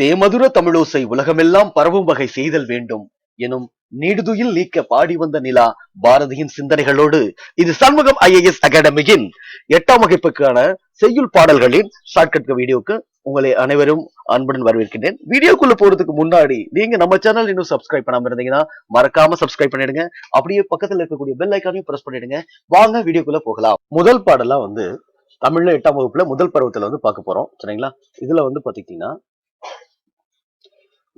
தேமதுர தமிழோசை உலகமெல்லாம் பரவும் வகை செய்தல் வேண்டும் எனும் நீடுதுயில் நீக்க பாடி வந்த நிலா பாரதியின் சிந்தனைகளோடு இது சண்முகம் ஐஏஎஸ் அகாடமியின் எட்டாம் வகுப்புக்கான செய்யுள் பாடல்களின் ஷார்ட்கட் வீடியோக்கு உங்களை அனைவரும் அன்புடன் வரவேற்கின்றேன். வீடியோக்குள்ள போறதுக்கு முன்னாடி நீங்க நம்ம சேனல் இன்னும் சப்ஸ்கிரைப் பண்ணாம இருந்தீங்கன்னா மறக்காம சப்ஸ்கிரைப் பண்ணிடுங்க. அப்படியே பக்கத்துல இருக்கக்கூடிய பெல் ஐக்கானையும் பிரஸ் பண்ணிடுங்க. வாங்க வீடியோக்குள்ள போகலாம். முதல் பாடலாம் வந்து தமிழ்ல எட்டாம் வகுப்புல முதல் பருவத்துல வந்து பார்க்க போறோம். சரிங்களா? இதுல வந்து பாத்தீங்கன்னா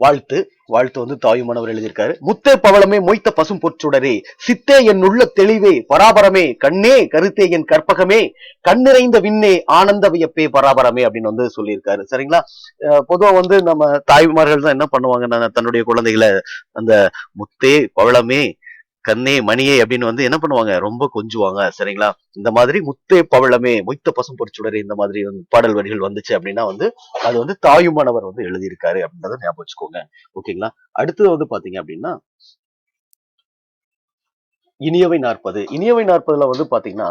வாழ்த்து வாழ்த்து வந்து தாயுமானவர் எழுதியிருக்காரு. முத்தே பவளமே மொய்த்த பசும் பொற்றுடரே சித்தே என் உள்ள தெளிவே பராபரமே கண்ணே கருத்தே என் கற்பகமே கண்ணிறைந்த விண்ணே ஆனந்த வியப்பே பராபரமே அப்படின்னு வந்து சொல்லியிருக்காரு. சரிங்களா? பொதுவா வந்து நம்ம தாய்மார்கள் தான் என்ன பண்ணுவாங்க தன்னுடைய குழந்தைகளை அந்த முத்தே பவளமே கண்ணே மணியே அப்படின்னு வந்து என்ன பண்ணுவாங்க? ரொம்ப கொஞ்சுவாங்க சரிங்களா? இந்த மாதிரி முத்தே பவளமே மொய்த்த பசும் பொறிச்சுடரே இந்த மாதிரி வந்து பாடல் வரிகள் வந்துச்சு அப்படின்னா வந்து அது வந்து தாயுமானவர் வந்து எழுதியிருக்காரு அப்படின்றத ஞாபகம் வச்சுக்கோங்க. ஓகேங்களா? அடுத்தது வந்து பாத்தீங்க அப்படின்னா இனியவை நாற்பது. இனியவை நாற்பதுல வந்து பாத்தீங்கன்னா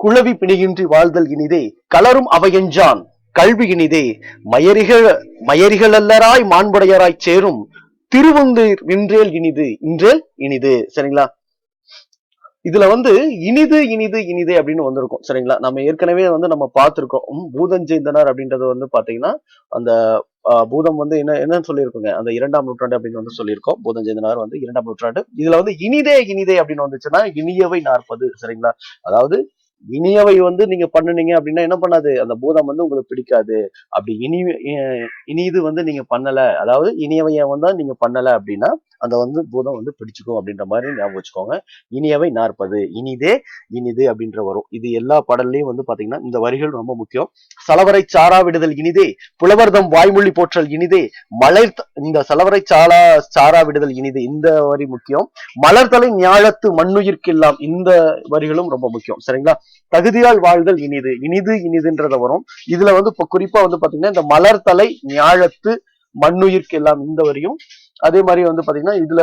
குளவி பிணிகின்றி வாழ்தல் இனிதே கலரும் அவையெஞ்சான் கல்வி இனிதே மயரிகள் மயரிகள் அல்லராய் மாண்புடையராய் சேரும் திருவந்தீர் இன்றேல் இனிது இன்றேல் இனிது சரிங்களா? இதுல வந்து இனிது இனிது இனிது அப்படின்னு வந்திருக்கும் சரிங்களா? நம்ம ஏற்கனவே வந்து நம்ம பார்த்திருக்கோம் உம், அப்படின்றது வந்து பாத்தீங்கன்னா அந்த பூதம் வந்து என்ன என்னன்னு சொல்லியிருக்கோங்க? அந்த இரண்டாம் நூற்றாண்டு அப்படின்னு வந்து சொல்லியிருக்கோம் பூதஞ்செய்தனார் வந்து இரண்டாம் நூற்றாண்டு. இதுல வந்து இனிதே இனிதே அப்படின்னு வந்துச்சுன்னா இனியவை நாற்பது சரிங்களா? அதாவது இனியவை வந்து நீங்க பண்ணுனீங்க அப்படின்னா என்ன பண்ணாது? அந்த பூதம் வந்து உங்களுக்கு பிடிக்காது. அப்படி இனி இனிது வந்து நீங்க பண்ணல. அதாவது இனியவைய வந்து நீங்க பண்ணல அப்படின்னா அந்த வந்து பூதம் வந்து பிடிச்சுக்கும் அப்படின்ற மாதிரி ஞாபகம் வச்சுக்கோங்க. இனியவை நாற்பது. இனிதே இனிது அப்படின்ற வரும். இது எல்லா பாடல்லையும் வந்து பாத்தீங்கன்னா இந்த வரிகள் ரொம்ப முக்கியம். சலவரை சாரா விடுதல் இனிதே புலவர்தம் வாய்மொழி போற்றல் இனிதே மலர் இந்த சலவரை சாலா சாரா விடுதல் இனிது இந்த வரி முக்கியம். மலர்தலை ஞாழத்து மண்ணுயிர்க்கெல்லாம் இந்த வரிகளும் ரொம்ப முக்கியம். சரிங்களா? தகுதியால் வாழ்தல் இனிது. இனிது இனிதுன்றத வரும். இதுல வந்து இப்ப குறிப்பா வந்து பாத்தீங்கன்னா இந்த மலர்தலை ஞாழத்து மண்ணுயிர்க்கெல்லாம் இந்த வரியும். அதே மாதிரி வந்து பாத்தீங்கன்னா இதுல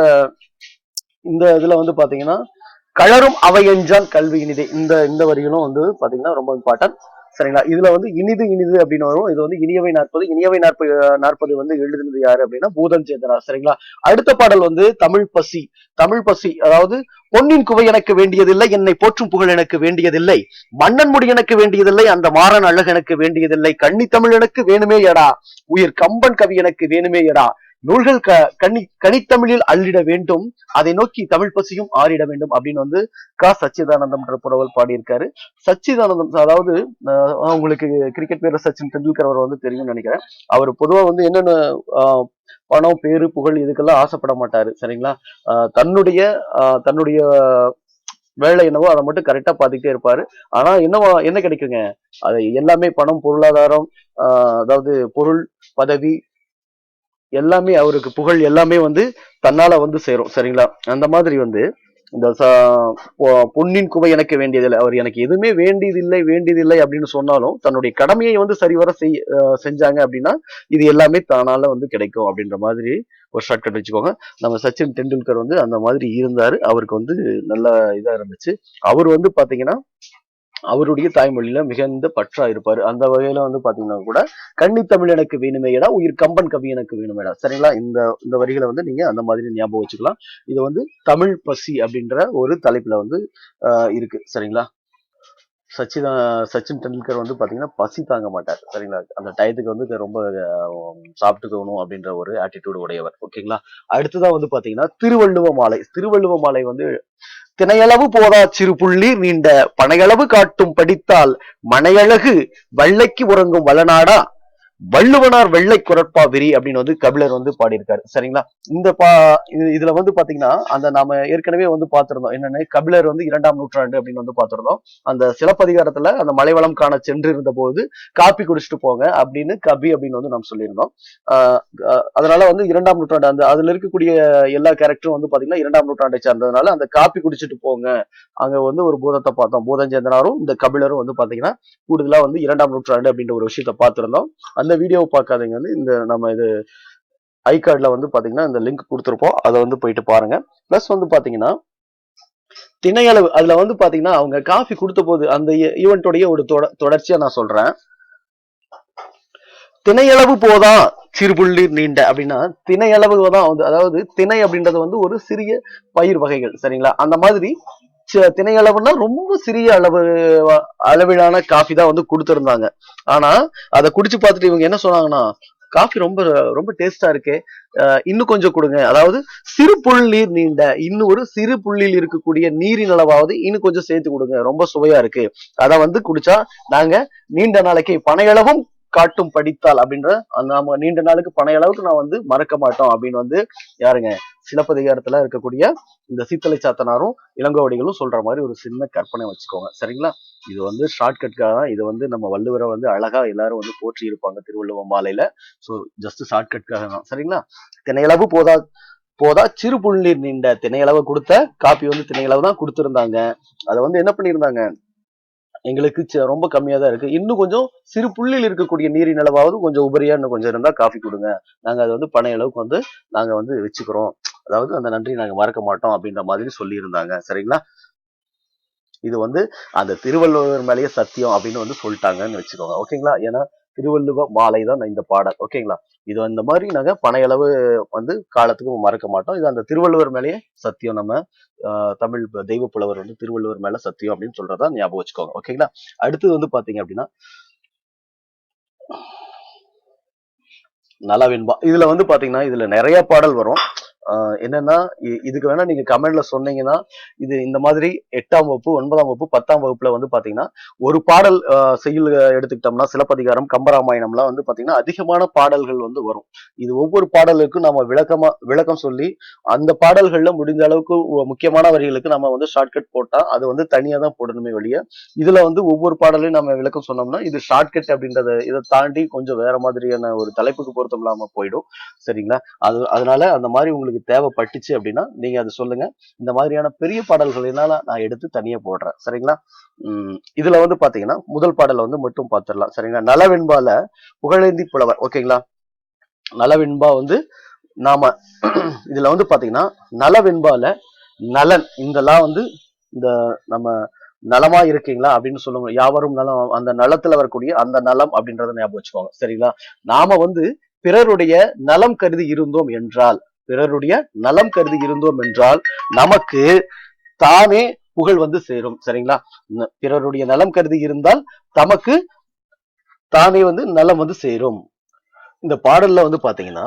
இந்த இதுல வந்து பாத்தீங்கன்னா கழரும் அவையெஞ்சான் கல்வி இனிதே. இந்த இந்த வரிகளும் வந்து பாத்தீங்கன்னா ரொம்ப இம்பார்ட்டன்ட் சரிங்களா? இதுல வந்து இனிது இனிது அப்படின்னு வரும். இது வந்து இனியவை நாற்பது இனியவை நாற்பது நாற்பது வந்து எழுதுனது யாரு அப்படின்னா பூதன் சேந்தனா சரிங்களா? அடுத்த பாடல் வந்து தமிழ் பசி. தமிழ் பசி அதாவது பொன்னின் குவை எனக்கு வேண்டியதில்லை என்னை போற்றும் புகழ் எனக்கு வேண்டியதில்லை மன்னன் முடி எனக்கு வேண்டியதில்லை அந்த மாறன் அழகு எனக்கு வேண்டியதில்லை கன்னி தமிழ் எனக்கு வேணுமே எடா உயிர் கம்பன் கவி எனக்கு வேணுமே எடா நூல்கள் க கணி கனித்தமிழில் அள்ளிட வேண்டும் அதை நோக்கி தமிழ் பசியும் ஆறிட வேண்டும் அப்படின்னு வந்து கா. சச்சிதானந்தம்ன்ற புறவல் பாடியிருக்காரு. சச்சிதானந்தம் அதாவது உங்களுக்கு கிரிக்கெட் வீரர் சச்சின் டெண்டுல்கர் அவர் வந்து தெரியும்னு நினைக்கிறேன். அவர் பொதுவா வந்து என்னென்ன பணம் பேரு புகழ் இதுக்கெல்லாம் ஆசைப்பட மாட்டாரு சரிங்களா? தன்னுடைய தன்னுடைய வேலை என்னவோ அதை மட்டும் கரெக்டா பார்த்துக்கிட்டே இருப்பாரு. ஆனா என்னவா என்ன கிடைக்குங்க? அது எல்லாமே பணம் பொருளாதாரம் அதாவது பொருள் பதவி எல்லாமே அவருக்கு புகழ் எல்லாமே வந்து தன்னால வந்து சேரும் சரிங்களா? அந்த மாதிரி வந்து இந்த பொ- பொன்னின் குவை எனக்கு வேண்டியதில்லை. அவர் எனக்கு எதுவுமே வேண்டியதில்லை வேண்டியதில்லை அப்படின்னு சொன்னாலும் தன்னுடைய கடமையை வந்து சரிவர செய் செஞ்சாங்க அப்படின்னா இது எல்லாமே தானால வந்து கிடைக்கும் அப்படின்ற மாதிரி ஒரு ஷார்ட்கட் வச்சுக்கோங்க. நம்ம சச்சின் டெண்டுல்கர் வந்து அந்த மாதிரி இருந்தாரு. அவருக்கு வந்து நல்ல இதா இருந்துச்சு. அவர் வந்து பாத்தீங்கன்னா அவருடைய தாய்மொழியில மிகுந்த பற்றா இருப்பாரு. அந்த வகையில வந்து பாத்தீங்கன்னா கூட கன்னித்தமிழ் எனக்கு வேணுமேடா உயிர் கம்பன் கவி எனக்கு வேணுமேடா சரிங்களா? இந்த இந்த வரிகளை வந்து நீங்க அந்த மாதிரி ஞாபகம் வச்சுக்கலாம். இது வந்து தமிழ் பசி அப்படின்ற ஒரு தலைப்புல வந்து ஆஹ் இருக்கு. சரிங்களா? சச்சிதா சச்சின் டெண்டுல்கர் வந்து பாத்தீங்கன்னா பசி தாங்க மாட்டார். சரிங்களா? அந்த டயத்துக்கு வந்து ரொம்ப சாப்பிட்டுக்கணும் அப்படின்ற ஒரு ஆட்டிடியூடு உடையவர். ஓகேங்களா? அடுத்ததா வந்து பாத்தீங்கன்னா திருவள்ளுவ மாலை. திருவள்ளுவ மாலை வந்து தினையளவு போதா சிறு புள்ளி நீண்ட பனையளவு காட்டும் படித்தால் மனையழகு வள்ளைக்கு உறங்கும் வளநாடா? வள்ளுவனார் வெள்ளை குரட்பா விரி அப்படின்னு வந்து கபிலர் வந்து பாடியிருக்காரு. சரிங்களா? இந்த பா இதுல வந்து பாத்தீங்கன்னா அந்த நாம ஏற்கனவே வந்து பார்த்திருந்தோம் என்னன்னு கபிலர் வந்து இரண்டாம் நூற்றாண்டு அப்படின்னு வந்து பார்த்திருந்தோம் அந்த சிலப்பதிகாரத்துல அந்த மலைவளம் காண சென்று இருந்த போது காப்பி குடிச்சிட்டு போங்க அப்படின்னு கபி அப்படின்னு வந்து நம்ம சொல்லியிருந்தோம். ஆஹ் அதனால வந்து இரண்டாம் நூற்றாண்டு அந்த அதுல இருக்கக்கூடிய எல்லா கேரக்டரும் வந்து பாத்தீங்கன்னா இரண்டாம் நூற்றாண்டை சார்ந்ததுனால அந்த காப்பி குடிச்சிட்டு போங்க. அங்க வந்து ஒரு பூதத்தை பார்த்தோம். பூதஞ்சேந்தனாரும் இந்த கபிலரும் வந்து பாத்தீங்கன்னா கூடுதலா வந்து இரண்டாம் நூற்றாண்டு அப்படின்ற ஒரு விஷயத்த பார்த்திருந்தோம். அந்த வீடியோவை பார்க்காதீங்க வந்து. இந்த நம்ம இது ஐ கார்டில் வந்து பார்த்தீங்கன்னா இந்த லிங்க் கொடுத்துருப்போம். அதை வந்து போயிட்டு பாருங்க. ப்ளஸ் வந்து பார்த்தீங்கன்னா திணையளவு அதுல வந்து பாத்தீங்கன்னா அவங்க காஃபி கொடுத்த போது அந்த e-, ஈவெண்ட்டோடைய ஒரு தொட- தொடர்ச்சியா நான் சொல்றேன். திணையளவு போதா சிறுபுள்ளி நீண்ட அப்படின்னா திணையளவு தான் வந்து அதாவது திணை அப்படின்றது வந்து ஒரு சிறிய பயிர் வகைகள் சரிங்களா? அந்த மாதிரி திணை திணையளவுன்னா ரொம்ப சிறிய அளவு அளவிலான காஃபி தான் வந்து கொடுத்துருந்தாங்க. ஆனா அதை குடிச்சு பார்த்துட்டு இவங்க என்ன சொன்னாங்கன்னா காஃபி ரொம்ப ரொம்ப டேஸ்டா இருக்கு. இன்னும் கொஞ்சம் கொடுங்க. அதாவது சிறு புல் நீர் நீண்ட இன்னும் ஒரு சிறு புள்ளியில் இருக்கக்கூடிய நீரின் அளவாவது இன்னும் கொஞ்சம் சேர்த்து கொடுங்க. ரொம்ப சுவையா இருக்கு. அதை வந்து குடிச்சா நாங்க நீண்ட நாளைக்கு பனையளவும் காட்டும் படித்தால் அப்படின்ற நாம நீண்ட நாளுக்கு பனைய அளவுக்கு நான் வந்து மறக்க மாட்டோம் அப்படின்னு வந்து யாருங்க சிலப்பதிகாரத்துல இருக்கக்கூடிய இந்த சீத்தலை சாத்தனாரும் இளங்கோவடிகளும் சொல்ற மாதிரி ஒரு சின்ன கற்பனை வச்சுக்கோங்க. சரிங்களா? இது வந்து ஷார்ட்கட்காக தான் இது வந்து நம்ம வள்ளுவரை வந்து அழகா எல்லாரும் வந்து போற்றி இருப்பாங்க திருவள்ளுவர் மாலையில. ஸோ ஜஸ்ட் ஷார்ட்கட்காக தான். சரிங்களா? திணையளவு போதா போதா சிறு புள்ளி நீண்ட திணையளவு கொடுத்த காப்பி வந்து திணையளவு தான் கொடுத்துருந்தாங்க. அதை வந்து என்ன பண்ணியிருந்தாங்க? எங்களுக்கு ரொம்ப கம்மியாக தான் இருக்கு. இன்னும் கொஞ்சம் சிறு புள்ளியில் இருக்கக்கூடிய நீரின் அளவாவது கொஞ்சம் உபரியா இன்னும் கொஞ்சம் இருந்தா காஃபி கொடுங்க. நாங்க அதை வந்து பனை அளவுக்கு வந்து நாங்க வந்து வச்சுக்கிறோம். அதாவது அந்த நன்றி நாங்க மறக்க மாட்டோம் அப்படின்ற மாதிரி சொல்லியிருந்தாங்க. சரிங்களா? இது வந்து அந்த திருவள்ளுவர் மேலேயே சத்தியம் அப்படின்னு வந்து சொல்லிட்டாங்கன்னு வச்சுக்கோங்க. ஓகேங்களா? ஏன்னா திருவள்ளுவ மாலை தான் இந்த பாடல். ஓகேங்களா இது அந்த மாதிரி நாங்க பனையளவு வந்து காலத்துக்கு மறக்க மாட்டோம். இது அந்த திருவள்ளுவர் மேலேயே சத்தியம் நம்ம தமிழ் தெய்வ புலவர் வந்து திருவள்ளுவர் மேல சத்தியம் அப்படின்னு சொல்றதா ஞாபகம் வச்சுக்கோங்க. ஓகேங்களா அடுத்தது வந்து பாத்தீங்க அப்படின்னா நலவெண்பா. இதுல வந்து பாத்தீங்கன்னா இதுல நிறைய பாடல் வரும். என்னன்னா இ- இதுக்கு வேணா நீங்க கமெண்ட்ல சொன்னீங்கன்னா இது இந்த மாதிரி எட்டாம் வகுப்பு ஒன்பதாம் வகுப்பு பத்தாம் வகுப்புல வந்து பாத்தீங்கன்னா ஒரு பாடல் செய்யுள் எடுத்துக்கிட்டோம்னா சிலப்பதிகாரம் கம்பராமாயணம்லாம் வந்து பாத்தீங்கன்னா அதிகமான பாடல்கள் வந்து வரும். இது ஒவ்வொரு பாடலுக்கும் நம்ம விளக்கமா விளக்கம் சொல்லி அந்த பாடல்கள்ல முடிஞ்ச அளவுக்கு முக்கியமான வரிகளுக்கு நம்ம வந்து ஷார்ட்கட் போட்டா அது வந்து தனியா தான் போடணுமே வெளிய இதுல வந்து ஒவ்வொரு பாடலையும் நம்ம விளக்கம் சொன்னோம்னா இது ஷார்ட்கட் அப்படின்றத இதை தாண்டி கொஞ்சம் வேற மாதிரியான ஒரு தலைப்புக்கு பொருத்தம் இல்லாம போயிடும். சரிங்களா? அது அதனால அந்த மாதிரி உங்களுக்கு தேவைப்பட்டுச்சு அப்படின்னா நீங்க அதை சொல்லுங்க. இந்த மாதிரியான பெரிய பாடல்கள் என்னால நான் எடுத்து தனியா போடுறேன். சரிங்களா? உம் இதுல வந்து பாத்தீங்கன்னா முதல் பாடலை வந்து மட்டும் பார்த்துடலாம் சரிங்களா? நலவெண்பால புகழேந்தி புலவர். ஓகேங்களா? நலவெண்பா வந்து நாம இதுல வந்து பாத்தீங்கன்னா நலவெண்பால நலன். இதெல்லாம் வந்து இந்த நம்ம நலமா இருக்கீங்களா அப்படின்னு சொல்லுங்க யாவரும் நலம் அந்த நலத்துல வரக்கூடிய அந்த நலம் அப்படின்றத ஞாபகம் வச்சுக்கோங்க. சரிங்களா? நாம வந்து பிறருடைய நலம் கருதி இருந்தோம் என்றால் பிறருடைய நலம் கருதி இருந்தோம் என்றால் நமக்கு தானே புகழ் வந்து சேரும். சரிங்களா? பிறருடைய நலம் கருதி இருந்தால் தமக்கு தானே வந்து நலம் வந்து சேரும். இந்த பாடல்ல வந்து பாத்தீங்கன்னா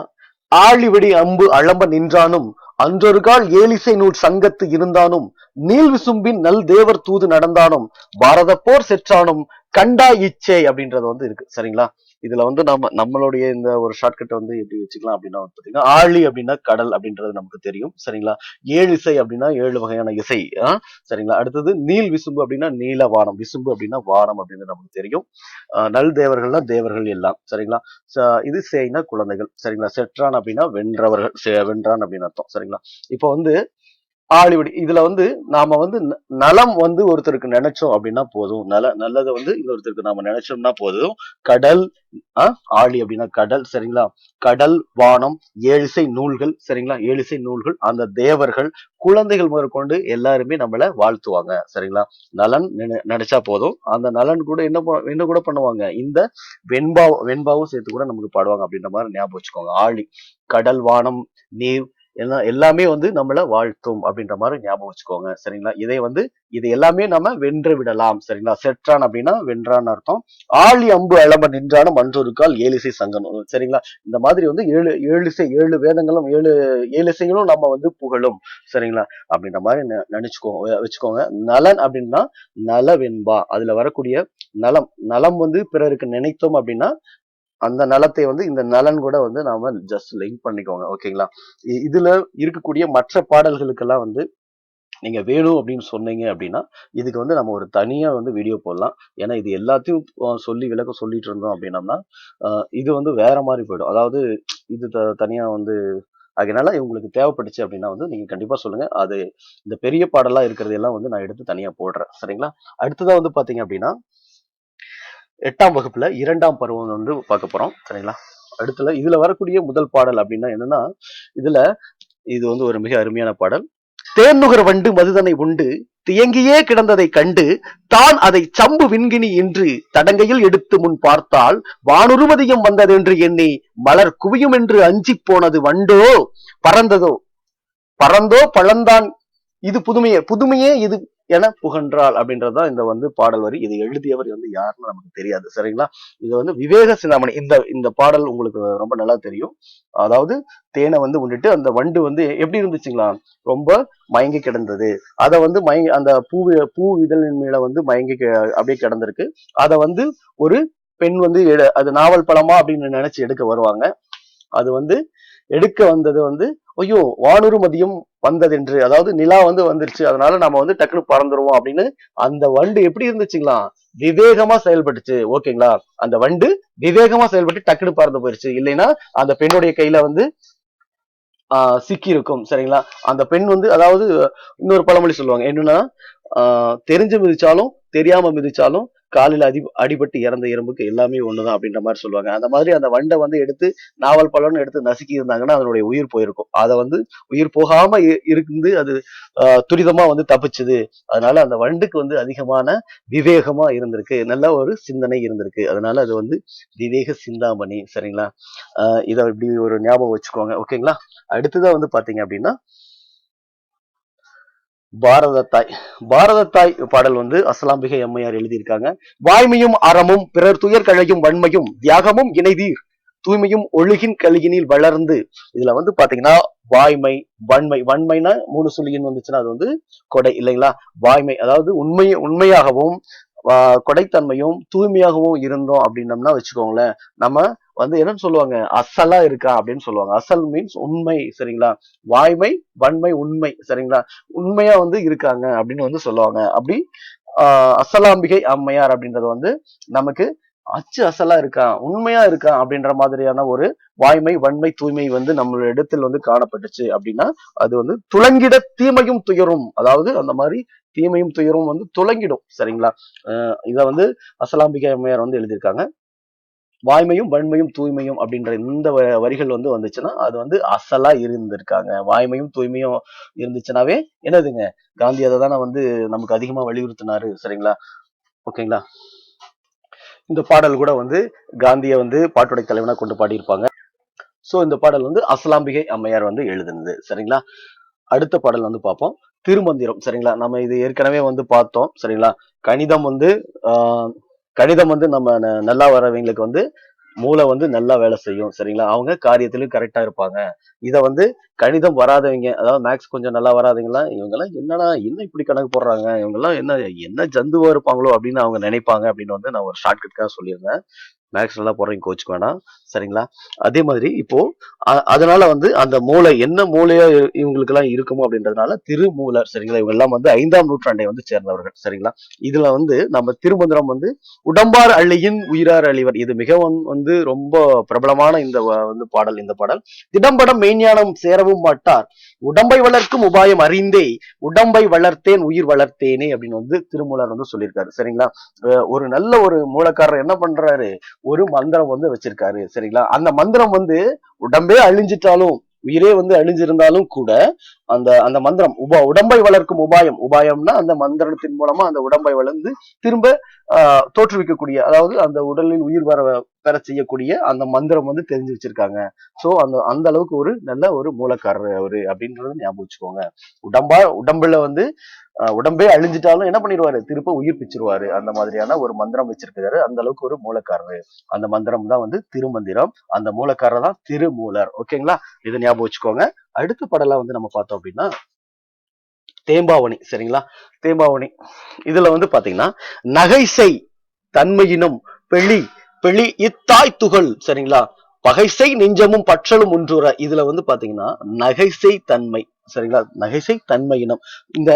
ஆழிவெடி அம்பு அளம்ப நின்றானும் அன்றொரு கால் ஏலிசை நூல் சங்கத்து இருந்தானும் நீல் விசும்பின் நல் தேவர் தூது நடந்தானும் பாரத போர் செற்றானும் கண்டா இச்சை அப்படின்றது வந்து இருக்கு. சரிங்களா? இதுல வந்து நம்ம நம்மளுடைய இந்த ஒரு ஷார்ட்கட் வந்து எப்படி வச்சுக்கலாம் அப்படின்னா வந்து பாத்தீங்கன்னா ஆழி அப்படின்னா கடல் அப்படின்றது நமக்கு தெரியும். சரிங்களா? ஏழு இசை அப்படின்னா ஏழு வகையான இசை. ஆ? சரிங்களா? அடுத்தது நீல் விசும்பு அப்படின்னா நீல வானம். விசும்பு அப்படின்னா வானம் அப்படின்றது நமக்கு தெரியும். நல் தேவர்கள்னா தேவர்கள் எல்லாம். சரிங்களா? ச- இது சேய்னா குழந்தைகள். சரிங்களா? செற்றான் அப்படின்னா வென்றவர்கள். செ- வென்றான் அப்படின்னு அர்த்தம். சரிங்களா? இப்போ வந்து ஆழிவடி இதுல வந்து நாம வந்து ந- நலம் வந்து ஒருத்தருக்கு நினைச்சோம் அப்படின்னா போதும். நல நல்லதை வந்து இன்னொருத்தருக்கு நாம நினைச்சோம்னா போதும். கடல் ஆ, ஆழி அப்படின்னா கடல் சரிங்களா? கடல் வானம் ஏழிசை நூல்கள் சரிங்களா? ஏழிசை நூல்கள் அந்த தேவர்கள் குழந்தைகள் முதற்கொண்டு எல்லாருமே நம்மள வாழ்த்துவாங்க சரிங்களா? நலன் நினைச்சா போதும். அந்த நலன் கூட என்ன என்ன கூட பண்ணுவாங்க? இந்த வெண்பா வெண்பாவும் சேர்த்து கூட நமக்கு பாடுவாங்க அப்படின்ற மாதிரி ஞாபகம் வச்சுக்கோங்க. ஆழி கடல் வானம் நீர் எல்லாம் எல்லாமே வந்து நம்மள வாழ்த்தும் அப்படின்ற மாதிரி ஞாபகம் வச்சுக்கோங்க சரிங்களா? இதை வந்து இது எல்லாமே நம்ம வென்று விடலாம் சரிங்களா? செற்றான் அப்படின்னா வென்றான்னு அர்த்தம். ஆழி அம்பு அழம்ப நின்றான மன்றொருக்கால் ஏழிசை சங்கனும் சரிங்களா? இந்த மாதிரி வந்து ஏழு ஏழிசை ஏழு வேதங்களும் ஏழு ஏழிசைகளும் நம்ம வந்து புகழும் சரிங்களா? அப்படின்ற மாதிரி நினைச்சுக்கோ வச்சுக்கோங்க. நலன் அப்படின்னா நலவென்பா. அதுல வரக்கூடிய நலம் நலம் வந்து பிறருக்கு நினைத்தோம் அப்படின்னா அந்த நலத்தை வந்து இந்த நலன் கூட வந்து நாம ஜஸ்ட் லிங்க் பண்ணிக்கோங்க ஓகேங்களா இ- இதுல இருக்கக்கூடிய மற்ற பாடல்களுக்கெல்லாம் வந்து நீங்க வேணும் அப்படின்னு சொன்னீங்க அப்படின்னா இதுக்கு வந்து நம்ம ஒரு தனியா வந்து வீடியோ போடலாம். ஏன்னா இது எல்லாத்தையும் சொல்லி விளக்க சொல்லிட்டு இருந்தோம் அப்படின்னம்னா இது வந்து வேற மாதிரி போயிடும். அதாவது இது த- தனியா வந்து அதனால உங்களுக்கு தேவைப்பட்டுச்சு அப்படின்னா வந்து நீங்க கண்டிப்பா சொல்லுங்க. அது இந்த பெரிய பாடலா இருக்கிறது எல்லாம் வந்து நான் எடுத்து தனியா போடுறேன். சரிங்களா? அடுத்ததா வந்து பாத்தீங்க அப்படின்னா எட்டாம் வகுப்புல இரண்டாம் பருவம் வந்து பார்க்க போறோம். சரிங்களா? அடுத்துல இதுல வரக்கூடிய முதல் பாடல் அப்படின்னா என்னன்னா இதுல இது வந்து ஒரு மிக அருமையான பாடல். தேன்நுகர் வண்டு மதுதனை உண்டு தியங்கியே கிடந்ததை கண்டு தான் அதை சம்பு விண்கினி என்று தடங்கையில் எடுத்து முன் பார்த்தால் வானுருமதியம் வந்ததென்று எண்ணி மலர் குவியும் என்று அஞ்சிப் போனது வண்டோ? பறந்ததோ? பறந்தோ? பழந்தான்? இது புதுமையே புதுமையே இது என புகன்றாள் அப்படின்றதான் இந்த வந்து பாடல் வரி. இது எழுதியவர் வந்து யாருன்னு நமக்கு தெரியாது. சரிங்களா? இது வந்து விவேக சிந்தாமணி. இந்த இந்த பாடல் உங்களுக்கு ரொம்ப நல்லா தெரியும். அதாவது தேனை வந்து உண்டுட்டு அந்த வண்டு வந்து எப்படி இருந்துச்சுங்களா? ரொம்ப மயங்கி கிடந்தது. அதை வந்து மயங்கி அந்த பூ பூ இதழின் மேல வந்து மயங்கி அப்படியே கிடந்திருக்கு. அதை வந்து ஒரு பெண் வந்து அது நாவல் பழமா அப்படின்னு நினைச்சு எடுக்க வருவாங்க. அது வந்து எடுக்க வந்தது வந்து ஐயோ வானூர் மதியம் வந்ததென்று. அதாவது நிலா வந்து வந்துருச்சு. அதனால நம்ம வந்து டக்குனு பறந்துருவோம் அப்படின்னு அந்த வண்டு எப்படி இருந்துச்சுங்களா? விவேகமா செயல்பட்டுச்சு. ஓகேங்களா? அந்த வண்டு விவேகமா செயல்பட்டு டக்குனு பறந்து போயிருச்சு. இல்லைன்னா அந்த பெண்ணுடைய கையில வந்து ஆஹ் சிக்கி இருக்கும் சரிங்களா? அந்த பெண் வந்து அதாவது இன்னொரு பழமொழி சொல்லுவாங்க. என்னன்னா ஆஹ் தெரிஞ்சு மிதிச்சாலும் தெரியாம மிதிச்சாலும் காலில் அடி அடிபட்டு இறந்த எறும்புக்கு எல்லாமே ஒண்ணுதான் அப்படின்ற மாதிரி சொல்லுவாங்க. அந்த மாதிரி அந்த வண்டை வந்து எடுத்து நாவல் பழம்னு எடுத்து நசுக்கி இருந்தாங்கன்னா அதனுடைய உயிர் போயிருக்கும். அதை வந்து உயிர் போகாம இருந்து அது ஆஹ் துரிதமா வந்து தப்பிச்சுது. அதனால அந்த வண்டுக்கு வந்து அதிகமான விவேகமா இருந்திருக்கு. நல்ல ஒரு சிந்தனை இருந்திருக்கு. அதனால அது வந்து விவேக சிந்தாமணி. சரிங்களா? ஆஹ் இதை இப்படி ஒரு ஞாபகம் வச்சுக்கோங்க. ஓகேங்களா? அடுத்ததான் வந்து பாத்தீங்க அப்படின்னா பாரத தாய் பாரத தாய் பாடல் வந்து அஸ்லாம்பிகை அம்மையார் எழுதியிருக்காங்க. வாய்மையும் அறமும் பிறர் துயர் கழையும் வன்மையும் தியாகமும் இணைதீர். தூய்மையும் ஒழுகின் கழுகினில் வளர்ந்து. இதுல வந்து பாத்தீங்கன்னா வாய்மை வன்மை. வன்மைனா மூணு சொல்லியின் வந்துச்சுன்னா அது வந்து கொடை இல்லைங்களா? வாய்மை அதாவது உண்மை உண்மையாகவும் கொடைத்தன்மையும் தூய்மையாகவும் இருந்தோம் அப்படின்னம்னா வச்சுக்கோங்களேன். நம்ம வந்து என்னன்னு சொல்லுவாங்க? அசலா இருக்கா அப்படின்னு சொல்லுவாங்க. அசல் மீன்ஸ் உண்மை சரிங்களா? வாய்மை வன்மை உண்மை சரிங்களா? உண்மையா வந்து இருக்காங்க அப்படின்னு வந்து சொல்லுவாங்க. அப்படி ஆஹ் அசலாம்பிகை அம்மையார் அப்படின்றது வந்து நமக்கு அச்சு அசலா இருக்கா உண்மையா இருக்கான் அப்படின்ற மாதிரியான ஒரு வாய்மை வன்மை தூய்மை வந்து நம்மளோட இடத்தில் வந்து காணப்பட்டுச்சு அப்படின்னா அது வந்து துலங்கிட தீமையும் துயரும். அதாவது அந்த மாதிரி தீமையும் துயரும் வந்து துலங்கிடும் சரிங்களா? இதை வந்து அசலாம்பிகை அம்மையார் வந்து எழுதியிருக்காங்க. வாய்மையும் வன்மையும் தூய்மையும் அப்படின்ற இந்த வ- வரிகள் வந்து வந்துச்சுன்னா அது வந்து அசலா இருந்திருக்காங்க. வாய்மையும் தூய்மையும் இருந்துச்சுனாவே என்னதுங்க? காந்தி அதை தானே வந்து நமக்கு அதிகமா வலியுறுத்தினாரு சரிங்களா? ஓகேங்களா? இந்த பாடல் கூட வந்து காந்தியை வந்து பாட்டுடை தலைவனா கொண்டு பாடியிருப்பாங்க. சோ இந்த பாடல் வந்து அசலாம்பிகை அம்மையார் வந்து எழுதுனது சரிங்களா? அடுத்த பாடல் வந்து பார்ப்போம். திருமந்திரம் சரிங்களா? நம்ம இது ஏற்கனவே வந்து பார்த்தோம் சரிங்களா? கணிதம் வந்து ஆஹ் கணிதம் வந்து நம்ம ந- நல்லா வரவங்களுக்கு வந்து மூளை வந்து நல்லா வேலை செய்யும் சரிங்களா? அவங்க காரியத்திலும் கரெக்டா இருப்பாங்க. இதை வந்து கணிதம் வராதவங்க அதாவது மேக்ஸ் கொஞ்சம் நல்லா வராதவங்கலாம் இவங்கெல்லாம் என்னடா என்ன இப்படி கணக்கு போடுறாங்க? இவங்கெல்லாம் என்ன என்ன ஜந்துவா இருப்பாங்களோ அப்படின்னு அவங்க நினைப்பாங்க அப்படின்னு வந்து நான் ஒரு ஷார்ட்கட்காக சொல்லியிருந்தேன். மேக்ஸ் நல்லா போடுறீங்க கோச்சுக்கு வேணாம். சரிங்களா? அதே மாதிரி இப்போ அதனால வந்து அந்த மூளை என்ன மூளையா இவங்களுக்கு எல்லாம் இருக்குமோ அப்படின்றதுனால திருமூலர் சரிங்களா? இவங்க எல்லாம் வந்து ஐந்தாம் நூற்றாண்டை வந்து சேர்ந்தவர்கள் சரிங்களா? இதுல வந்து நம்ம திருமந்திரம் வந்து உடம்பார் அள்ளியின் உயிரார் அழிவர். இது மிகவும் வந்து ரொம்ப பிரபலமான இந்த வந்து பாடல் இந்த பாடல். திடம்படம் மெய்ஞானம் சேரவும் மாட்டார். உடம்பை வளர்க்கும் உபாயம் அறிந்தே உடம்பை வளர்த்தேன் உயிர் வளர்த்தேனே அப்படின்னு வந்து திருமூலர் வந்து சொல்லியிருக்காரு. சரிங்களா? ஒரு நல்ல ஒரு மூலக்காரர் என்ன பண்றாரு? ஒரு மந்திரம் வந்து வச்சிருக்காரு. சரிங்களா? அந்த மந்திரம் வந்து உடம்பே அழிஞ்சிட்டாலும் உயிரே வந்து அழிஞ்சிருந்தாலும் கூட அந்த அந்த மந்திரம் உப உடம்பை வளர்க்கும் உபாயம் உபாயம்னா அந்த மந்திரத்தின் மூலமா அந்த உடம்பை வளர்ந்து திரும்ப ஆஹ் தோற்றுவிக்கக்கூடிய அதாவது அந்த உடலில் உயிர் வர பெற செய்யக்கூடிய அந்த மந்திரம் வந்து தெரிஞ்சு வச்சிருக்காங்க. சோ அந்த அந்த அளவுக்கு ஒரு நல்ல ஒரு மூலக்காரர் அவரு அப்படின்றத ஞாபகம் வச்சுக்கோங்க. உடம்பா உடம்புல வந்து ஆஹ் உடம்பே அழிஞ்சிட்டாலும் என்ன பண்ணிடுவாரு திருப்ப உயிர் பிச்சிருவாரு அந்த மாதிரியான ஒரு மந்திரம் வச்சிருக்காரு அந்த அளவுக்கு ஒரு மூலக்காரர். அந்த மந்திரம் தான் வந்து திருமந்திரம். அந்த மூலக்காரர் தான் திருமூலர். ஓகேங்களா இதை ஞாபகம் வச்சுக்கோங்க. அடுத்த படலாம் வந்து நம்ம பார்த்தோம் அப்படின்னா தேம்பாவணி. சரிங்களா? தேம்பாவணி. இதுல வந்து பாத்தீங்கன்னா நகைசை தன்மையினும் பெளி பிழி இத்தாய் துகள் சரிங்களா? பகைசை நெஞ்சமும் பற்றலும் ஒன்றுற. இதுல வந்து பாத்தீங்கன்னா நகைசை தன்மை சரிங்களா? நகைசை தன்மையினம் இந்த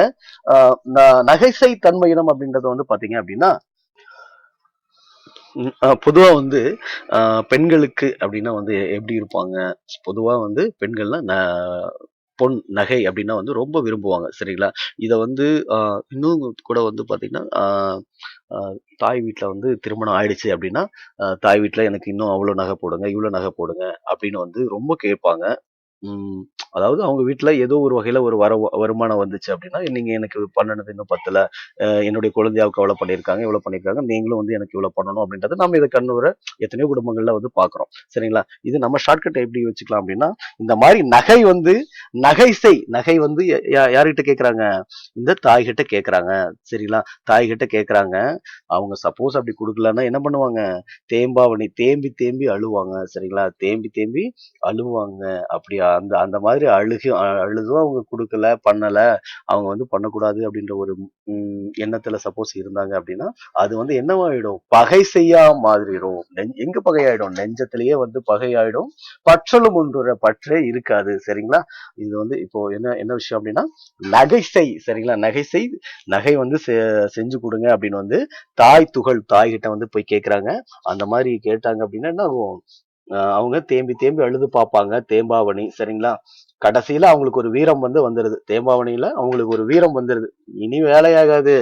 ஆஹ், ந- நகைசை தன்மையினம் அப்படின்றது வந்து பாத்தீங்க அப்படின்னா பொதுவா வந்து ஆஹ், பெண்களுக்கு அப்படின்னா வந்து எப்படி இருப்பாங்க? பொதுவா வந்து பெண்கள்லாம் ந- பொன் நகை அப்படின்னா வந்து ரொம்ப விரும்புவாங்க சரிங்களா? இதை வந்து இன்னும் கூட வந்து பார்த்திங்கன்னா தாய் வீட்டில் வந்து திருமணம் ஆயிடுச்சு அப்படின்னா தாய் வீட்டில் எனக்கு இன்னும் அவ்வளோ நகை போடுங்க இவ்வளோ நகை போடுங்க அப்படின்னு வந்து ரொம்ப கேட்பாங்க. அதாவது அவங்க வீட்டில் ஏதோ ஒரு வகையில ஒரு வர வருமானம் வந்துச்சு அப்படின்னா நீங்க எனக்கு பண்ணுனது இன்னும் பத்தல. என்னுடைய குழந்தையாவுக்கு அவ்வளோ பண்ணியிருக்காங்க இவ்வளோ பண்ணியிருக்காங்க நீங்களும் வந்து எனக்கு இவ்வளோ பண்ணணும் அப்படின்றத நம்ம இதை கண்ணுற எத்தனையோ குடும்பங்கள்ல வந்து பார்க்குறோம் சரிங்களா? இது நம்ம ஷார்ட்கட் எப்படி வச்சுக்கலாம் அப்படின்னா இந்த மாதிரி நகை வந்து நகைசை நகை வந்து யா- யார்கிட்ட கேட்குறாங்க இந்த தாய்கிட்ட கேட்குறாங்க சரிங்களா? தாய்கிட்ட கேட்குறாங்க அவங்க சப்போஸ் அப்படி கொடுக்கலன்னா என்ன பண்ணுவாங்க? தேம்பாவணி தேம்பி தேம்பி அழுவாங்க. சரிங்களா? தேம்பி தேம்பி அழுவாங்க. அப்படியா? அந்த அந்த மாதிரி அழுகி அழுதும் அவங்க கொடுக்கல பண்ணலை. அவங்க வந்து பண்ணக்கூடாது அப்படின்ற ஒரு எண்ணத்தில் எண்ணத்துல சப்போஸ் இருந்தாங்க அப்படின்னா அது வந்து என்னவாயிடும்? பகை செய்யா மாதிரிடும் எங்க பகையாயிடும்? நெஞ்சத்திலேயே வந்து பகையாயிடும். பற்றலும் ஒன்றுற பற்றே இருக்காது. சரிங்களா? இது வந்து இப்போ என்ன என்ன விஷயம் அப்படின்னா நகை செய். சரிங்களா? நகை செய். நகை வந்து செ- செஞ்சு கொடுங்க அப்படின்னு வந்து தாய் துகள் தாய்கிட்ட வந்து போய் கேட்குறாங்க அந்த மாதிரி கேட்டாங்க அப்படின்னா என்ன ஆகும்? அவங்க தேம்பி தேம்பி அழுது பார்ப்பாங்க. தேம்பாவணி சரிங்களா? கடைசியில அவங்களுக்கு ஒரு வீரம் வந்து வந்துருது. தேம்பாவணியில அவங்களுக்கு ஒரு வீரம் வந்துருது. இனி வேலையாகாது.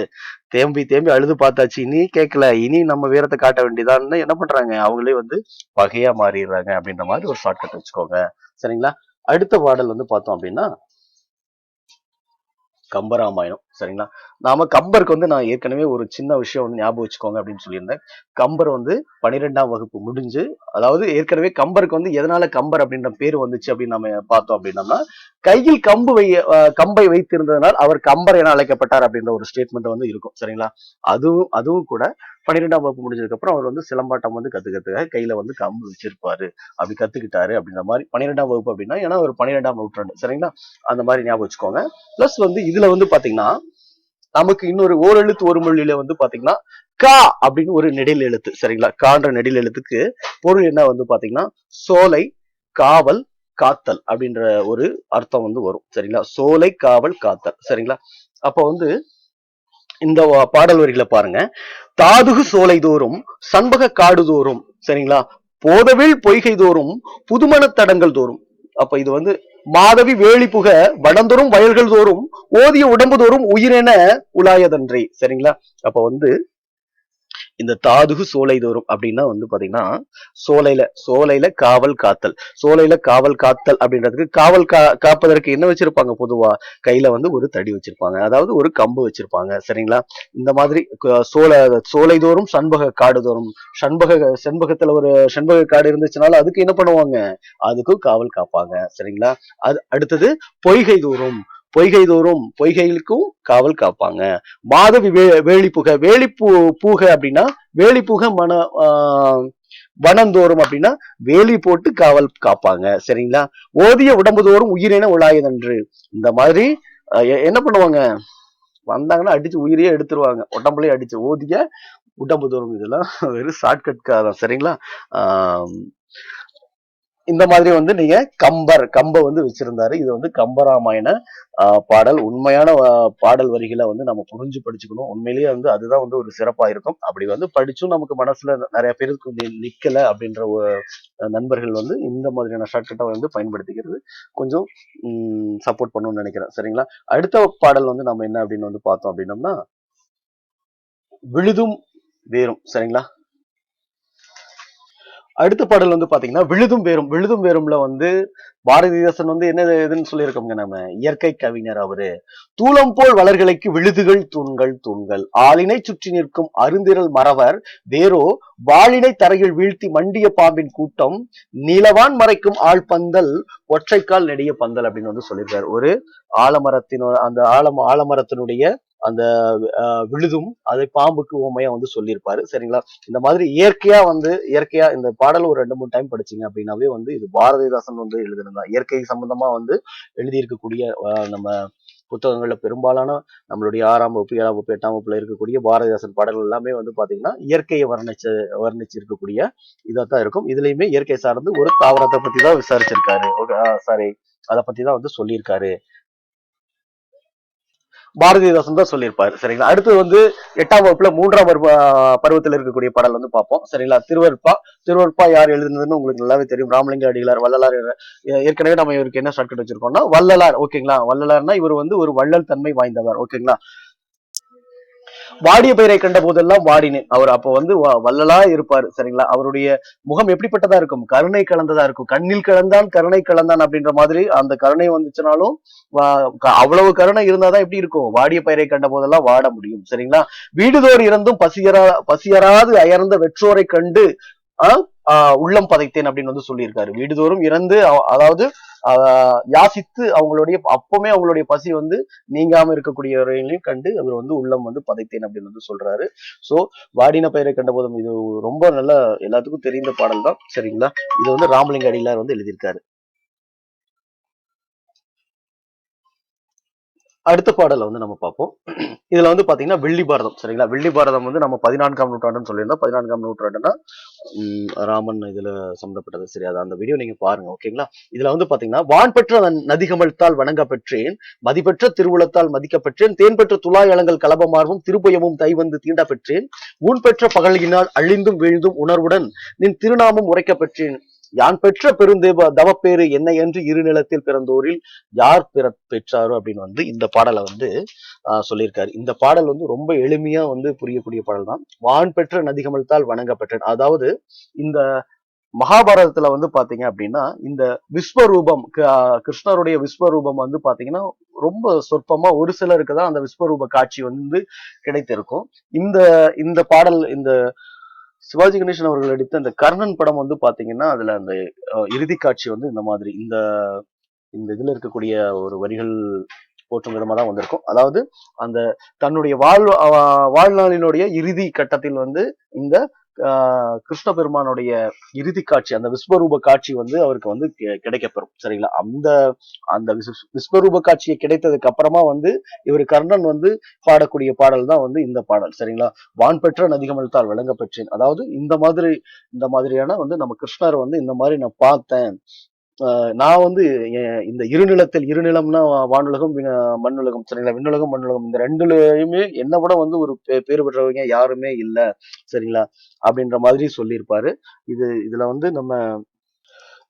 தேம்பி தேம்பி அழுது பார்த்தாச்சு. இனி கேட்கல. இனி நம்ம வீரத்தை காட்ட வேண்டியதான்னு என்ன பண்றாங்க? அவங்களே வந்து பகையா மாறிடுறாங்க அப்படின்ற மாதிரி ஒரு ஷார்ட்கட் வச்சுக்கோங்க. சரிங்களா? அடுத்த பாடல் வந்து பார்த்தோம் அப்படின்னா கம்பராமாயணம் சரிங்களா? நாம கம்பருக்கு வந்து நான் ஏற்கனவே ஒரு சின்ன விஷயம் வந்து ஞாபகம் வச்சுக்கோங்க அப்படின்னு சொல்லியிருந்தேன். கம்பர் வந்து பனிரெண்டாம் வகுப்பு முடிஞ்சு அதாவது ஏற்கனவே கம்பருக்கு வந்து எதனால கம்பர் அப்படின்ற பேர் வந்துச்சு அப்படின்னு நம்ம பார்த்தோம் அப்படின்னம்னா கையில் கம்பு வை கம்பை வைத்திருந்ததனால் அவர் கம்பர் என அழைக்கப்பட்டார் அப்படின்ற ஒரு ஸ்டேட்மெண்ட் வந்து இருக்கும் சரிங்களா? அதுவும் அதுவும் கூட பன்னிரெண்டாம் வகுப்பு முடிஞ்சதுக்கு அப்புறம் அவர் வந்து சிலம்பாட்டம் வந்து கற்றுக்கிறதுக்காக கையில வந்து கம்பு வச்சிருப்பாரு. அப்படி கத்துக்கிட்டாரு அப்படின்ற மாதிரி பன்னிரெண்டாம் வகுப்பு அப்படின்னா ஏன்னா ஒரு பன்னிரெண்டாம் நூற்றாண்டு. சரிங்களா? அந்த மாதிரி ஞாபகம் வச்சுக்கோங்க. ப்ளஸ் வந்து இதுல வந்து பாத்தீங்கன்னா நமக்கு இன்னொரு ஓரெழுத்து ஒரு மொழியில வந்து பாத்தீங்கன்னா கா அப்படின்னு ஒரு நெடில் எழுத்து. சரிங்களா? கான்ற நெடில் எழுத்துக்கு பொருள் என்ன வந்து பாத்தீங்கன்னா சோலை காவல் காத்தல் அப்படின்ற ஒரு அர்த்தம் வந்து வரும். சரிங்களா? சோலை காவல் காத்தல். சரிங்களா? அப்ப வந்து இந்த பாடல் வரிகளை பாருங்க. தாதுகு சோலை தோறும் சண்பக காடு தோறும் சரிங்களா? போதவில் பொய்கை தோறும் புதுமண தடங்கள் தோறும் அப்ப இது வந்து மாதவி வேலி புக வடந்தோறும் வயல்கள் தோறும் ஓதிய உடம்பு தோறும் உயிரென உலாயதன்றே சரிங்களா? அப்ப வந்து இந்த தாதுகு சோலை தோறும் அப்படின்னா வந்து பாத்தீங்கன்னா சோலையில சோலையில காவல் காத்தல். சோலையில காவல் காத்தல் அப்படின்றதுக்கு காவல் கா காப்பதற்கு என்ன வச்சிருப்பாங்க பொதுவா? கையில வந்து ஒரு தடி வச்சிருப்பாங்க. அதாவது ஒரு கம்பு வச்சிருப்பாங்க. சரிங்களா? இந்த மாதிரி சோலை சோலை தோறும் சண்பக காடு தோறும் சண்பக செண்பகத்துல ஒரு செண்பக காடு இருந்துச்சுனால அதுக்கு என்ன பண்ணுவாங்க? அதுக்கும் காவல் காப்பாங்க. சரிங்களா? அது அடுத்தது பொய்கை தோறும். பொய்கை தோறும் பொய்கைகளுக்கும் காவல் காப்பாங்க. மாதவி வே வேலி புக வேலி பூக அப்படின்னா வேலி புக மன வனந்தோறும் அப்படின்னா வேலி போட்டு காவல் காப்பாங்க. சரிங்களா? ஓதிய உடம்பு தோறும் உயிரின உலாயதன்று. இந்த மாதிரி என்ன பண்ணுவாங்க? வந்தாங்கன்னா அடிச்சு உயிரையே எடுத்துருவாங்க. உடம்புலயே அடிச்சு ஓதிய உடம்பு தோறும் இதெல்லாம் வெறும் ஷார்ட்கட் தான் சரிங்களா? ஆஹ் இந்த மாதிரி வந்து நீங்க கம்பர் கம்ப வந்து வச்சிருந்தாரு. இது வந்து கம்பராமாயண பாடல். உண்மையான பாடல் வரிகளை வந்து நம்ம புரிஞ்சு படிச்சுக்கணும். உண்மையிலேயே வந்து அதுதான் வந்து ஒரு சிறப்பா இருக்கும் அப்படி வந்து படிச்சும் நமக்கு மனசுல நிறைய பேருக்கு நிக்கல அப்படின்ற ஒரு நண்பர்கள் வந்து இந்த மாதிரியான ஷார்ட்கட்டை வந்து பயன்படுத்திக்கிறது. கொஞ்சம் சப்போர்ட் பண்ணணும்னு நினைக்கிறேன். சரிங்களா? அடுத்த பாடல் வந்து நம்ம என்ன அப்படின்னு வந்து பார்த்தோம் அப்படின்னம்னா விழுதும் வேறும். சரிங்களா? அடுத்த பாடல் வந்து பாத்தீங்கன்னா விழுதும் வேறும் விழுதும் வேறும்ல வந்து பாரதிதாசன் வந்து என்ன இதுன்னு சொல்லியிருக்கோங்க நம்ம இயற்கை கவிஞர் அவரு. தூளம் போல் வளர்கலைக்கு விழுதுகள் தூண்கள் தூண்கள். ஆளினை சுற்றி நிற்கும் அருந்திரல் மறவர் வேரோ வாளினை தரையில் வீழ்த்தி மண்டிய பாம்பின் கூட்டம் நிலவான் மறைக்கும் ஆள் பந்தல் ஒற்றைக்கால் நெடிய பந்தல் அப்படின்னு வந்து சொல்லியிருக்காரு. ஒரு ஆலமரத்தினோட அந்த ஆலம் ஆலமரத்தினுடைய அந்த விழுதும் அதை பாம்புக்கு உண்மையா வந்து சொல்லியிருப்பாரு. சரிங்களா? இந்த மாதிரி இயற்கையா வந்து இயற்கையா இந்த பாடல் ஒரு ரெண்டு மூணு டைம் படிச்சீங்க அப்படின்னாவே வந்து இது பாரதிதாசன் வந்து எழுதிருந்தா இயற்கை சம்பந்தமா வந்து எழுதியிருக்கக்கூடிய நம்ம புத்தகங்கள்ல பெரும்பாலான நம்மளுடைய ஆறாம் வகுப்பு ஏழாம் வகுப்பு எட்டாம் வகுப்புல இருக்கக்கூடிய பாரதிதாசன் பாடல்கள் எல்லாமே வந்து பாத்தீங்கன்னா இயற்கையை வர்ணிச்சு வர்ணிச்சிருக்கக்கூடிய இதாத்தான் இருக்கும். இதுலயுமே இயற்கை சார்ந்து ஒரு தாவரத்தை பத்தி தான் விசாரிச்சிருக்காரு சாரி. அதை பத்தி தான் வந்து சொல்லியிருக்காரு. பாரதிதாசன் தான் சொல்லியிருப்பாரு. சரிங்களா? அடுத்து வந்து எட்டாம் வகுப்புல மூன்றாம் பருவ பருவத்தில் இருக்கக்கூடிய பாடல் வந்து பார்ப்போம். சரிங்களா? திருவருப்பா திருவருப்பா யார் எழுதுனதுன்னு உங்களுக்கு நல்லாவே தெரியும். ராமலிங்க அடிகளார் வள்ளலார் ஏற்கனவே நம்ம இவருக்கு என்ன ஷார்ட்கட் வச்சிருக்கோம்னா வள்ளலார். ஓகேங்களா? வள்ளலார்னா இவர் வந்து ஒரு வள்ளல் தன்மை வாய்ந்தவர். ஓகேங்களா? வாடிய பயிரை கண்ட போதெல்லாம் வாடினேன். அவர் அப்ப வந்து வ- வள்ளலா இருப்பாரு சரிங்களா? அவருடைய முகம் எப்படிப்பட்டதா இருக்கும்? கருணை கலந்ததா இருக்கும்? கண்ணில் கலந்தான் கருணை கலந்தான் அப்படின்ற மாதிரி அந்த கருணை வந்துச்சுனாலும் வா- க- அவ்வளவு கருணை இருந்தாதான் எப்படி இருக்கும்? வாடிய பயிரை கண்ட போதெல்லாம் வாட முடியும் சரிங்களா? வீடுதோர் இருந்தும் பசியரா பசியராது அயர்ந்த வெற்றோரை கண்டு உள்ளம் பதைத்தேன் அப்படின்னு வந்து சொல்லியிருக்காரு. வீடுதோறும் இறந்து அதாவது யாசித்து அவங்களுடைய அப்பவுமே அவங்களுடைய பசி வந்து நீங்காம இருக்கக்கூடியவர்களையும் கண்டு அவர் வந்து உள்ளம் வந்து பதைத்தேன் அப்படின்னு வந்து சொல்றாரு. சோ வாடின பெயரை கண்ட போதும் இது ரொம்ப நல்ல எல்லாத்துக்கும் தெரிந்த பாடல் தான் சரிங்களா? இது வந்து ராமலிங்க அடிகளார் வந்து எழுதியிருக்காரு. அடுத்த பாடலை வந்து நம்ம பார்ப்போம். இதுல வந்து பாத்தீங்கன்னா வெள்ளி பாரதம் சரிங்களா? வெள்ளி பாரதம் வந்து நம்ம பதினான்காம் நூற்றாண்டுன்னு சொல்லியிருந்தோம். பதினான்காம் நூற்றாண்டுன்னா ராமன் இதுல சம்பந்தப்பட்டது. சரி அது அந்த வீடியோ நீங்க பாருங்க ஓகேங்களா? இதுல வந்து பாத்தீங்கன்னா வான் பெற்ற நன்- நதிகமழ்த்தால் வணங்க பெற்றேன் மதிப்பெற்ற திருவுளத்தால் மதிக்க பெற்றேன் தேன் பெற்ற துலாயலங்கள் கலபமார்வும் திருப்பயமும் தை வந்து தீண்ட பெற்றேன் ஊன் பெற்ற பகலினால் அழிந்தும் வீழ்ந்தும் உணர்வுடன் நின் திருநாமம் உரைக்க பெற்றேன் யான் பெற்ற பெருந்தேவ தவப்பேறு என்னை என்று இரு நிலத்தில் பிறந்தோரில் யார் பிற பெற்றாரோ அப்படின்னு வந்து இந்த பாடலை வந்து சொல்லியிருக்காரு. இந்த பாடல் வந்து ரொம்ப எளிமையா வந்து புரியக்கூடிய பாடல் தான். வான் பெற்ற நதிகமழ்த்தால் வணங்க அதாவது இந்த மகாபாரதத்துல வந்து பாத்தீங்க அப்படின்னா இந்த விஸ்வரூபம் கிருஷ்ணருடைய விஸ்வரூபம் வந்து பாத்தீங்கன்னா ரொம்ப சொற்பமா ஒரு சிலருக்கு தான் அந்த விஸ்வரூப காட்சி வந்து கிடைத்திருக்கும். இந்த இந்த பாடல் இந்த சிவாஜி கணேசன் அவர்கள் அடித்த இந்த கர்ணன் படம் வந்து பாத்தீங்கன்னா அதுல அந்த அஹ், இறுதி காட்சி வந்து இந்த மாதிரி இந்த இந்த இதுல இருக்கக்கூடிய ஒரு வரிகள் போற்றும் விதமா தான் வந்திருக்கும். அதாவது அந்த தன்னுடைய வாழ் வாழ்நாளினுடைய இறுதி கட்டத்தில் வந்து இந்த கிருஷ்ண பெருமானுடைய இறுதி காட்சி அந்த விஸ்வரூப காட்சி வந்து அவருக்கு வந்து கிடைக்கப்பெறும். சரிங்களா? அந்த அந்த விஸ்- விஸ்வரூப காட்சியை கிடைத்ததுக்கு அப்புறமா வந்து இவர் கர்ணன் வந்து பாடக்கூடிய பாடல் தான் வந்து இந்த பாடல். சரிங்களா? வான் பெற்ற நதிகமல்தால் விளங்க பெற்றேன். அதாவது இந்த மாதிரி இந்த மாதிரியான வந்து நம்ம கிருஷ்ணர் வந்து இந்த மாதிரி நான் பார்த்தேன். நான் வந்து இந்த இருநிலத்தில் இருநிலம்னா வானுலகம் மண்ணுலகம் சரிங்களா? விண்ணுலகம் மண்ணுலகம் இந்த ரெண்டுலயுமே என்ன விட வந்து ஒரு பேர் பெற்றவங்க யாருமே இல்ல சரிங்களா? அப்படின்ற மாதிரி சொல்லியிருப்பாரு. இது இதுல வந்து நம்ம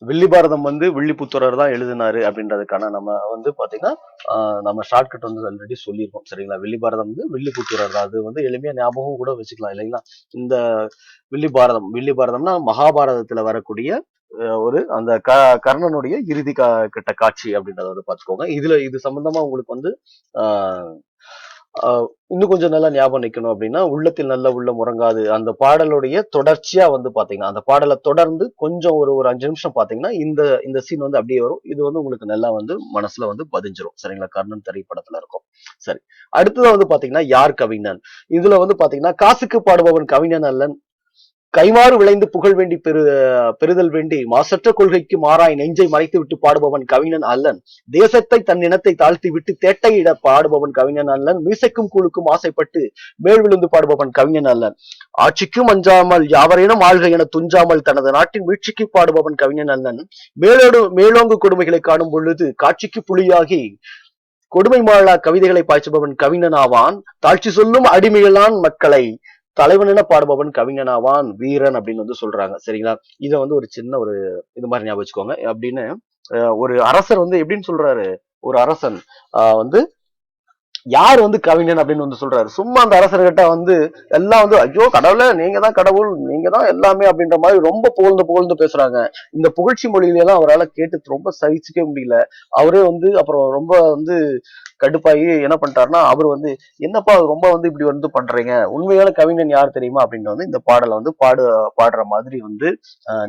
வில்லி பாரதம் வந்து வில்லிபுத்தூரர் தான் எழுதினாரு அப்படின்றதுக்கான நம்ம வந்து பாத்தீங்கன்னா ஆஹ் நம்ம ஷார்ட்கட் வந்து ஆல்ரெடி சொல்லியிருக்கோம் சரிங்களா? வில்லி பாரதம் வந்து வில்லிபுத்தூரர் தான். அது வந்து எளிமையா ஞாபகம் கூட வச்சுக்கலாம் இல்லைங்களா? இந்த வில்லி பாரதம் வில்லி பாரதம்னா மகாபாரதத்துல வரக்கூடிய ஒரு அந்த க கர்ணனுடைய இறுதி கா கிட்ட காட்சி அப்படின்றத வந்து பாத்துக்கோங்க இதுல இது சம்பந்தமா உங்களுக்கு வந்து ஆஹ் ஆஹ் இன்னும் கொஞ்சம் நல்லா ஞாபகம் நிக்கணும் அப்படின்னா உள்ளத்தில் நல்ல உள்ள முறங்காது அந்த பாடலுடைய தொடர்ச்சியா வந்து பாத்தீங்கன்னா அந்த பாடலை தொடர்ந்து கொஞ்சம் ஒரு ஒரு அஞ்சு நிமிஷம் பாத்தீங்கன்னா இந்த இந்த சீன் வந்து அப்படியே வரும். இது வந்து உங்களுக்கு நல்லா வந்து மனசுல வந்து பதிஞ்சிரும். சரிங்களா? கர்ணன் திரைப்படத்துல இருக்கும். சரி. அடுத்தது வந்து பாத்தீங்கன்னா யார் கவிஞன்? இதுல வந்து பாத்தீங்கன்னா காசுக்கு பாடுபவன் கவிஞன் அல்லன். கைமாறு விளைந்து புகழ் வேண்டி பெரு பெறுதல் வேண்டி மாசற்ற கொள்கைக்கு மாறாய் நெஞ்சை மறைத்து விட்டு பாடுபவன் கவிஞன் அல்லன். தேசத்தை தன் இனத்தை தாழ்த்தி விட்டு தேட்டையிட பாடுபவன் கவிஞன் அல்லன். மீசைக்கும் குழுக்கும் ஆசைப்பட்டு மேல் விழுந்து பாடுபவன் கவிஞன் அல்லன். ஆட்சிக்கும் அஞ்சாமல் யாவரேனும் ஆழ்க என துஞ்சாமல் தனது நாட்டின் வீழ்ச்சிக்கு பாடுபவன் கவிஞன் அல்லன். மேலோடு மேலோங்கு கொடுமைகளை காணும் பொழுது காட்சிக்கு புலியாகி கொடுமை மாளா கவிதைகளை பாய்ச்சுபவன் கவிஞன் ஆவான். தாழ்ச்சி சொல்லும் அடிமையிலான் மக்களை தலைவன் பாடுபவன்? கவிஞனாவான் வீரன் அப்படின்னு வந்து சொல்றாங்க. சரிங்களா? இத வந்து ஒரு சின்ன ஒரு இது மாதிரி ஞாபகம் வச்சுக்கோங்க. அப்படின்னு ஒரு அரசர் வந்து எப்படின்னு சொல்றாரு? ஒரு அரசன் ஆஹ், வந்து யார் வந்து கவிஞன் அப்படின்னு வந்து சொல்றாரு? சும்மா அந்த அரசர்கிட்ட வந்து எல்லாம் வந்து ஐயோ கடவுள நீங்க தான் கடவுள் நீங்க தான் எல்லாமே அப்படின்ற மாதிரி ரொம்ப புகழ்ந்து புகழ்ந்து பேசுறாங்க. இந்த புகழ்ச்சி மொழியில எல்லாம் அவரால் கேட்டு ரொம்ப சகிச்சுக்கவே முடியல. அவரே வந்து அப்புறம் ரொம்ப வந்து கடுப்பாகி என்ன பண்ணிட்டாருன்னா அவர் வந்து என்னப்பா ரொம்ப வந்து இப்படி வந்து பண்றீங்க? உண்மையான கவிஞன் யார் தெரியுமா? அப்படின்னு வந்து இந்த பாடலை வந்து பாடு பாடுற மாதிரி வந்து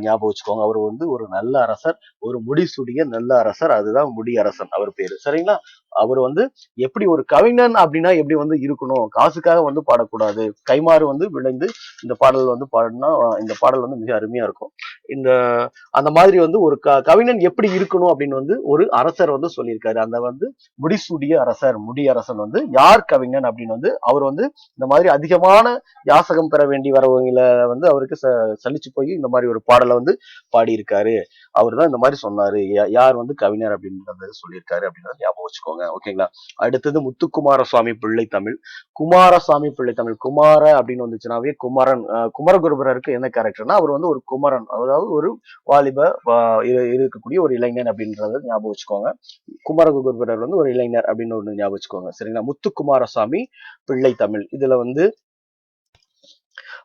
ஞாபகம் வச்சுக்கோங்க. அவர் வந்து ஒரு நல்ல அரசர் ஒரு முடிசுடிய நல்ல அரசர். அதுதான் முடியரசன் அவர் பேரு. சரிங்களா? அவர் வந்து எப்படி ஒரு கவிஞன் அப்படின்னா எப்படி வந்து இருக்கணும்? காசுக்காக வந்து பாடக்கூடாது. கைமாறு வந்து விளைந்து இந்த பாடல் வந்து பாடினா இந்த பாடல் வந்து மிக அருமையா இருக்கும். இந்த அந்த மாதிரி வந்து ஒரு க கவிஞன் எப்படி இருக்கணும் அப்படின்னு வந்து ஒரு அரசர் வந்து சொல்லியிருக்காரு. அந்த வந்து முடிசூடிய அரசர் முடியரசன் வந்து யார் கவிஞன் அப்படின்னு வந்து அவர் வந்து இந்த மாதிரி அதிகமான யாசகம் பெற வேண்டி வரவங்கள வந்து அவருக்கு ச சலிச்சு போய் இந்த மாதிரி ஒரு பாடலை வந்து பாடியிருக்காரு. அவர் தான் இந்த மாதிரி சொன்னாரு. யார் வந்து கவிஞர் அப்படின்றத சொல்லியிருக்காரு அப்படின்றத ஞாபகம் வச்சுக்கோங்க. ஓகேங்களா அடுத்தது முத்துக்குமார சுவாமி பிள்ளை தமிழ். குமாரசாமி பிள்ளை தமிழ். குமார அப்படின்னு வந்துச்சுனாவே குமரன் குமரகுருபரருக்கு என்ன கேரக்டர்னா அவர் வந்து ஒரு குமரன் அதாவது ஒரு வாலிப இரு- இருக்கக்கூடிய ஒரு இளைஞன் அப்படின்றத ஞாபகம் வச்சுக்கோங்க. குமரகுருபரர் வந்து ஒரு இளைஞர் அப்படின்னு அப்படின்னு ஒன்று ஞாபகம் வச்சுக்கோங்க. சரிங்களா? முத்துக்குமாரசாமி பிள்ளை தமிழ். இதுல வந்து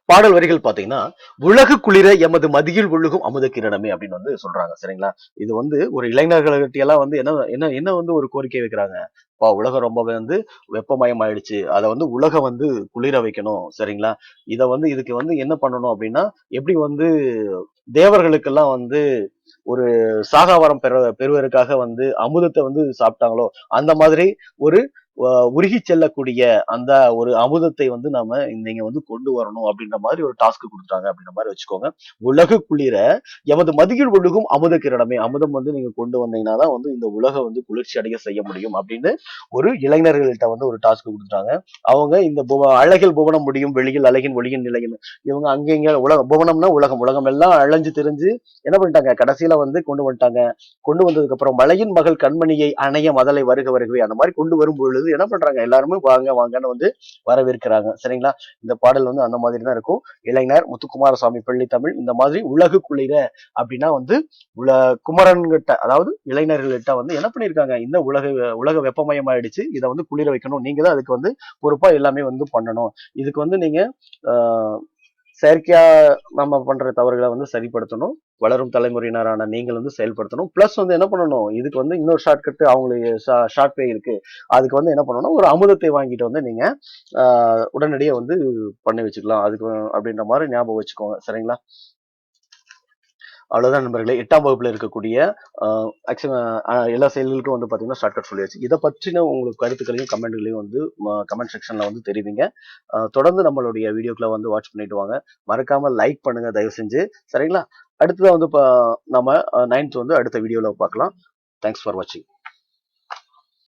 பாடல் வரிகள் பாத்தீங்கன்னா உலகு குளிர எமது மதியில் ஒழுகும் அமுத கிரணமே அப்படின்னு வந்து சொல்றாங்க சரிங்களா? இது வந்து ஒரு இளைஞர்கள்கிட்ட எல்லாம் வந்து என்ன என்ன என்ன வந்து ஒரு கோரிக்கை வைக்கிறாங்க? பா உலகம் ரொம்ப வந்து வெப்பமயம் ஆயிடுச்சு. அதை வந்து உலகம் வந்து குளிர வைக்கணும் சரிங்களா? இதை வந்து இதுக்கு வந்து என்ன பண்ணணும் அப்படின்னா எப்படி வந்து தேவர்களுக்கெல்லாம் வந்து ஒரு சாகாவரம் பெற பெறுவதற்காக வந்து அமுதத்தை வந்து சாப்பிட்டாங்களோ அந்த மாதிரி ஒரு உருகி செல்லக்கூடிய அந்த ஒரு அமுதத்தை வந்து நாம நீங்க வந்து கொண்டு வரணும் அப்படின்ற மாதிரி ஒரு டாஸ்க் கொடுத்துட்டாங்க அப்படின்ற மாதிரி வச்சுக்கோங்க. உலக குளிர எமது மதியில் ஒழுகும் அமுத கிரணமே அமுதம் வந்து நீங்க கொண்டு வந்தீங்கன்னா தான் வந்து இந்த உலகம் வந்து குளிர்ச்சி அடைய செய்ய முடியும் அப்படின்னு ஒரு இளைஞர்கள்ட்ட வந்து ஒரு டாஸ்க் கொடுத்துட்டாங்க அவங்க இந்த புவ அழகில் புவனம் முடியும் வெளியில் அழகின் ஒளியின் நிலையின் இவங்க அங்க இங்க புவனம்னா உலகம் உலகம் எல்லாம் அழைஞ்சு தெரிஞ்சு என்ன பண்ணிட்டாங்க? கடைசியில வந்து கொண்டு வந்துட்டாங்க. கொண்டு வந்ததுக்கு அப்புறம் மலையின் மகள் கண்மணியை அணைய மதலை வருக வருகவே அந்த மாதிரி கொண்டு வரும் பொழுது என்ன பண்றாங்க? எல்லாருமே வாங்க வாங்கன்னு வந்து வரவேற்கிறாங்க. சரிங்களா? இந்த பாடல் வந்து அந்த மாதிரி தான் இருக்கும். இளைஞர் முத்துக்குமாரசாமி பள்ளி தமிழ் இந்த மாதிரி உலகு குளிர அப்படின்னா வந்து உல குமரன்கிட்ட அதாவது இளைஞர்கள்கிட்ட வந்து என்ன பண்ணிருக்காங்க? இந்த உலக உலக வெப்பமயமாயிடுச்சு. இதை வந்து குளிர வைக்கணும். நீங்க தான் அதுக்கு வந்து பொறுப்பா எல்லாமே வந்து பண்ணணும். இதுக்கு வந்து நீங்க செயற்கையா நம்ம பண்ற தவறுகளை வந்து சரிப்படுத்தணும். வளரும் தலைமுறையினரான நீங்கள் வந்து செயல்படுத்தணும். பிளஸ் வந்து என்ன பண்ணணும்? இதுக்கு வந்து இன்னொரு ஷார்ட்கட் அவங்களுக்கு ஷார்ட் பே இருக்கு. அதுக்கு வந்து என்ன பண்ணணும்? ஒரு அமுதத்தை வாங்கிட்டு வந்து நீங்க ஆஹ் உடனடியே வந்து பண்ணி வச்சுக்கலாம். அதுக்கு அப்படின்ற மாதிரி ஞாபகம் வச்சுக்கோங்க. சரிங்களா? அவ்வளவுதான் நண்பர்களே. எட்டாம் வகுப்புல இருக்கக்கூடிய ஆஹ் எல்லா செயல்களுக்கும் வந்து பாத்தீங்கன்னா ஷார்ட்கட் சொல்லியாச்சு. இதை பற்றின உங்களுக்கு கருத்துக்களையும் கமெண்ட்களையும் வந்து கமெண்ட் செக்ஷன்ல வந்து தெரிவிங்க. தொடர்ந்து நம்மளுடைய வீடியோக்களை வந்து வாட்ச் பண்ணிட்டு வாங்க. மறக்காம லைக் பண்ணுங்க தயவு செஞ்சு. சரிங்களா? அடுத்ததான் வந்து நம்ம நைன்த் வந்து அடுத்த வீடியோவில் பார்க்கலாம் தேங்க்ஸ் ஃபார் வாட்சிங்